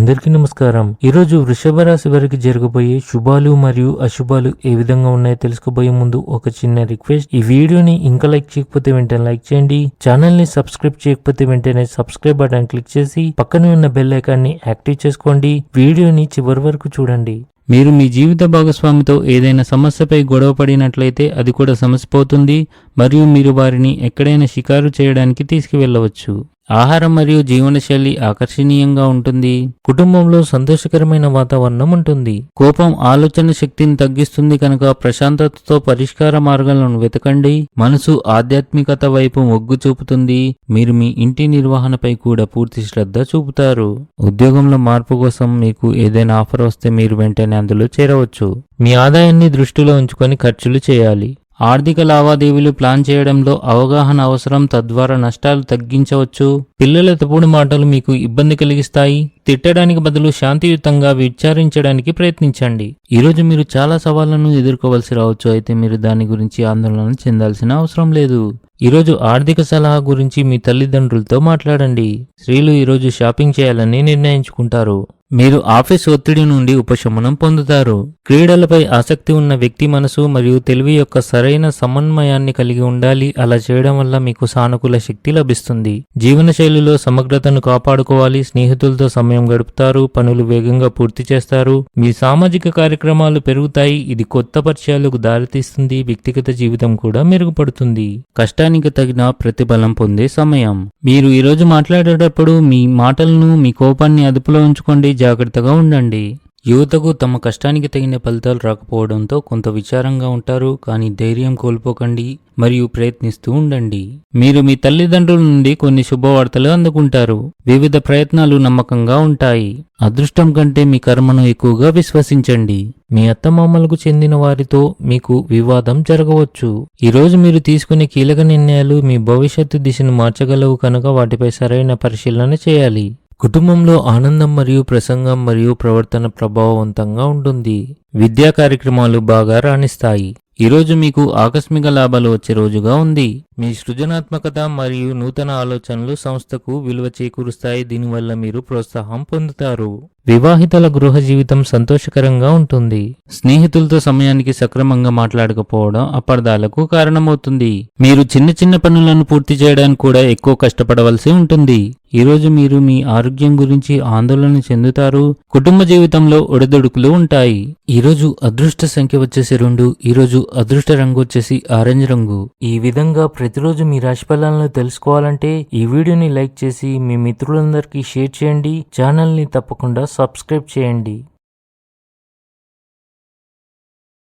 అందరికీ నమస్కారం. ఈరోజు వృషభ రాశి వారికి జరగబోయే శుభాలు మరియు అశుభాలు ఏ విధంగా ఉన్నాయో తెలుసుకోబోయే ముందు ఒక చిన్న రిక్వెస్ట్. ఈ వీడియోని ఇంకా లైక్ చేయకపోతే వెంటనే లైక్ చేయండి. ఛానల్ని సబ్స్క్రైబ్ చేయకపోతే వెంటనే సబ్స్క్రైబ్ బటన్ క్లిక్ చేసి పక్కనే ఉన్న బెల్ ఐకాన్ని యాక్టివ్ చేసుకోండి. వీడియోని చివరి వరకు చూడండి. మీరు మీ జీవిత భాగస్వామితో ఏదైనా సమస్యపై గొడవ పడినట్లయితే అది కూడా సమసిపోతుంది. మరియు మీరు వారిని ఎక్కడైనా షికారు చేయడానికి తీసుకువెళ్ళవచ్చు. ఆహారం మరియు జీవనశైలి ఆకర్షణీయంగా ఉంటుంది. కుటుంబంలో సంతోషకరమైన వాతావరణం ఉంటుంది. కోపం ఆలోచన శక్తిని తగ్గిస్తుంది కనుక ప్రశాంతతతో పరిష్కార మార్గాలను వెతకండి. మనసు ఆధ్యాత్మికత వైపు మొగ్గు చూపుతుంది. మీరు మీ ఇంటి నిర్వహణపై కూడా పూర్తి శ్రద్ధ చూపుతారు. ఉద్యోగంలో మార్పు కోసం మీకు ఏదైనా ఆఫర్ వస్తే మీరు వెంటనే అందులో చేరవచ్చు. మీ ఆదాయాన్ని దృష్టిలో ఉంచుకొని ఖర్చులు చేయాలి. ఆర్థిక లావాదేవీలు ప్లాన్ చేయడంలో అవగాహన అవసరం తద్వారా నష్టాలు తగ్గించవచ్చు. పిల్లల తప్పుడు మాటలు మీకు ఇబ్బంది కలిగిస్తాయి. తిట్టడానికి బదులు శాంతియుతంగా విచారించడానికి ప్రయత్నించండి. ఈరోజు మీరు చాలా సవాళ్ళను ఎదుర్కోవలసి రావచ్చు. అయితే మీరు దాని గురించి ఆందోళన చెందాల్సిన అవసరం లేదు. ఈరోజు ఆర్థిక సలహా గురించి మీ తల్లిదండ్రులతో మాట్లాడండి. స్త్రీలు ఈరోజు షాపింగ్ చేయాలని నిర్ణయించుకుంటారు. మీరు ఆఫీస్ ఒత్తిడి నుండి ఉపశమనం పొందుతారు. క్రీడలపై ఆసక్తి ఉన్న వ్యక్తి మనసు మరియు తెలివి యొక్క సరైన సమన్వయాన్ని కలిగి ఉండాలి. అలా చేయడం వల్ల మీకు సానుకూల శక్తి లభిస్తుంది. జీవనశైలిలో సమగ్రతను కాపాడుకోవాలి. స్నేహితులతో సమయం గడుపుతారు. పనులు వేగంగా పూర్తి చేస్తారు. మీ సామాజిక కార్యక్రమాలు పెరుగుతాయి. ఇది కొత్త పరిచయాలకు దారితీస్తుంది. వ్యక్తిగత జీవితం కూడా మెరుగుపడుతుంది. కష్టానికి తగిన ప్రతిఫలం పొందే సమయం. మీరు ఈరోజు మాట్లాడేటప్పుడు మీ మాటలను మీ కోపాన్ని అదుపులో ఉంచుకోండి. జాగ్రత్తగా ఉండండి. యువతకు తమ కష్టానికి తగిన ఫలితాలు రాకపోవడంతో కొంత విచారంగా ఉంటారు కానీ ధైర్యం కోల్పోకండి మరియు ప్రయత్నిస్తూ ఉండండి. మీరు మీ తల్లిదండ్రుల నుండి కొన్ని శుభవార్తలు అందుకుంటారు. వివిధ ప్రయత్నాలు నమ్మకంగా ఉంటాయి. అదృష్టం కంటే మీ కర్మను ఎక్కువగా విశ్వసించండి. మీ అత్తమామలకు చెందిన వారితో మీకు వివాదం జరగవచ్చు. ఈరోజు మీరు తీసుకునే కీలక నిర్ణయాలు మీ భవిష్యత్తు దిశను మార్చగలవు కనుక వాటిపై సరైన పరిశీలన చేయాలి. కుటుంబంలో ఆనందం మరియు ప్రసంగం మరియు ప్రవర్తన ప్రభావవంతంగా ఉంటుంది. విద్యా కార్యక్రమాలు బాగా రాణిస్తాయి. ఈరోజు మీకు ఆకస్మిక లాభాలు వచ్చే రోజుగా ఉంది. మీ సృజనాత్మకత మరియు నూతన ఆలోచనలు సంస్థకు విలువ చేకూరుస్తాయి. దీనివల్ల మీరు ప్రోత్సాహం పొందుతారు. వివాహితల గృహ జీవితం సంతోషకరంగా ఉంటుంది. స్నేహితులతో సమయానికి సక్రమంగా మాట్లాడకపోవడం అపర్దాలకు కారణమవుతుంది. మీరు చిన్న చిన్న పనులను పూర్తి చేయడానికి కూడా ఎక్కువ కష్టపడవలసి ఉంటుంది. ఈరోజు మీరు మీ ఆరోగ్యం గురించి ఆందోళన చెందుతారు. కుటుంబ జీవితంలో ఒడిదొడుకులు ఉంటాయి. ఈరోజు అదృష్ట సంఖ్య వచ్చేసి రెండు ఈరోజు అదృష్ట రంగు వచ్చేసి ఆరెంజ్ రంగు. ఈ విధంగా ప్రతిరోజు మీ రాశి ఫలాలను తెలుసుకోవాలంటే ఈ వీడియోని లైక్ చేసి మీ మిత్రులందరికీ షేర్ చేయండి. ఛానల్ని తప్పకుండా సబ్స్క్రైబ్ చేయండి.